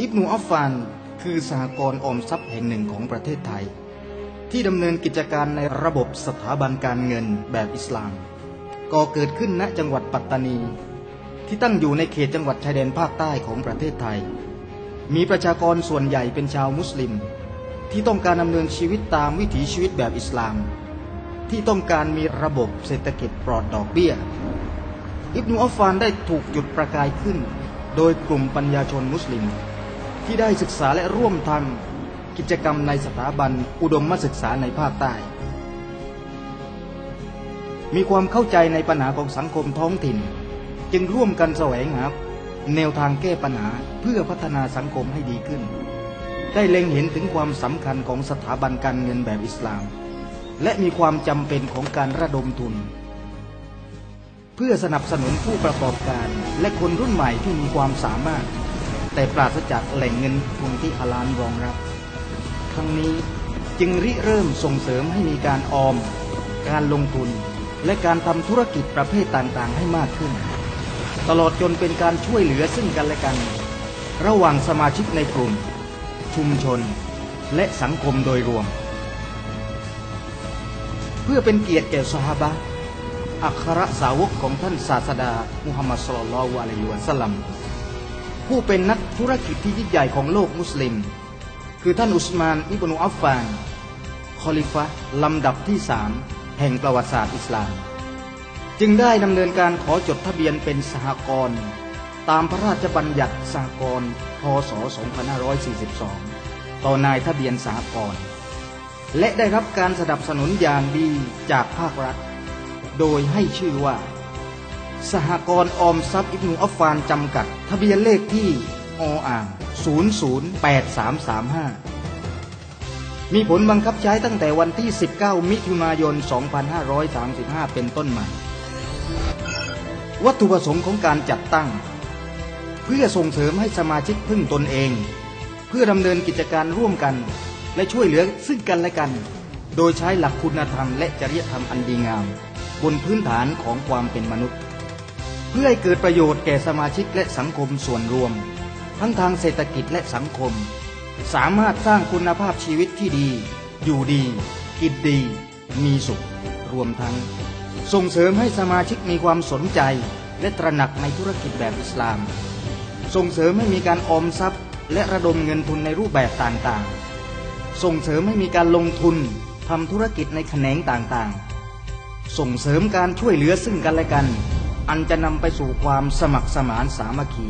อิบนูอัฟฟาน คือสหกรณ์ออมทรัพย์แห่งหนึ่งของประเทศไทย ที่ดำเนินกิจการในระบบสถาบันการเงินแบบอิสลาม ก่อเกิดขึ้นณจังหวัดปัตตานี ที่ตั้งอยู่ในเขตจังหวัดชายแดนภาคใต้ของประเทศไทย มีประชากรส่วนใหญ่เป็นชาวมุสลิม ที่ต้องการดำเนินชีวิตตามวิถีชีวิตแบบอิสลาม ที่ต้องการมีระบบเศรษฐกิจปลอดดอกเบี้ยอิบนุอัฟฟานได้ถูกจุดประกายขึ้น โดยกลุ่มปัญญาชนมุสลิม ที่ได้ศึกษาและร่วมทำกิจกรรมในสถาบันอุดมศึกษาในภาคใต้ มีความเข้าใจในปัญหาของสังคมท้องถิ่น จึงร่วมกันแสวงหาแนวทางแก้ปัญหาเพื่อพัฒนาสังคมให้ดีขึ้น ได้เล็งเห็นถึงความสำคัญของสถาบันการเงินแบบอิสลาม และมีความจำเป็นของการระดมทุน เพื่อสนับสนุนผู้ประกอบการและคนรุ่นใหม่ที่มีความสามารถ แต่ปราศจากแหล่งเงินทุนที่ฮาลาลรองรับ ทั้งนี้จึงริเริ่มส่งเสริมให้มีการออม การลงทุน และการทำธุรกิจประเภทต่างๆ ให้มากขึ้น ตลอดจนเป็นการช่วยเหลือซึ่งกันและกัน ระหว่างสมาชิกในกลุ่ม ชุมชน และสังคมโดยรวม เพื่อเป็นเกียรติแก่สหาบะอัครสาวกของท่านศาสดา มุฮัมมัดสุลลัลลอฮุอะลัยฮิวะสัลลัม ผู้เป็นนักธุรกิจที่ยิ่งใหญ่ของโลกมุสลิม คือท่านอุสมานอิบนุอัฟฟานคอลิฟะลำดับที่สามแห่งประวัติศาสตร์อิสลาม จึงได้ดำเนินการขอจดทะเบียนเป็นสหกรณ์ตามพระราชบัญญัติสหกรณ์พศ 2542 ต่อนายทะเบียนสหกรณ์และได้รับการสนับสนุนอย่างดีจากภาครัฐ โดยให้ชื่อว่า สหกรณ์ออมทรัพย์อิบนุอัฟฟานจำกัด ทะเบียนเลขที่ออ่าง008335 มีผลบังคับใช้ตั้งแต่วันที่ 19 มิถุนายน 2535 เป็นต้นมา วัตถุประสงค์ของการจัดตั้ง เพื่อส่งเสริมให้สมาชิกพึ่งตนเอง เพื่อดำเนินกิจการร่วมกัน และช่วยเหลือซึ่งกันและกัน โดยใช้หลักคุณธรรมและจริยธรรมอันดีงาม บนพื้นฐานของความเป็นมนุษย์ เพื่อให้เกิดประโยชน์แก่สมาชิกและสังคมส่วนรวม ทั้งทางเศรษฐกิจและสังคม สามารถสร้างคุณภาพชีวิตที่ดี อยู่ดี กินดี มีสุข รวมทั้ง ส่งเสริมให้สมาชิกมีความสนใจ และตระหนักในธุรกิจแบบอิสลาม ส่งเสริมให้มีการออมทรัพย์ และระดมเงินทุนในรูปแบบต่างๆ ส่งเสริมให้มีการลงทุนทำธุรกิจในแขนงต่างๆ ส่งเสริมการช่วยเหลือซึ่งกันและกัน อันจะนำไปสู่ความสมัครสมานสามัคคี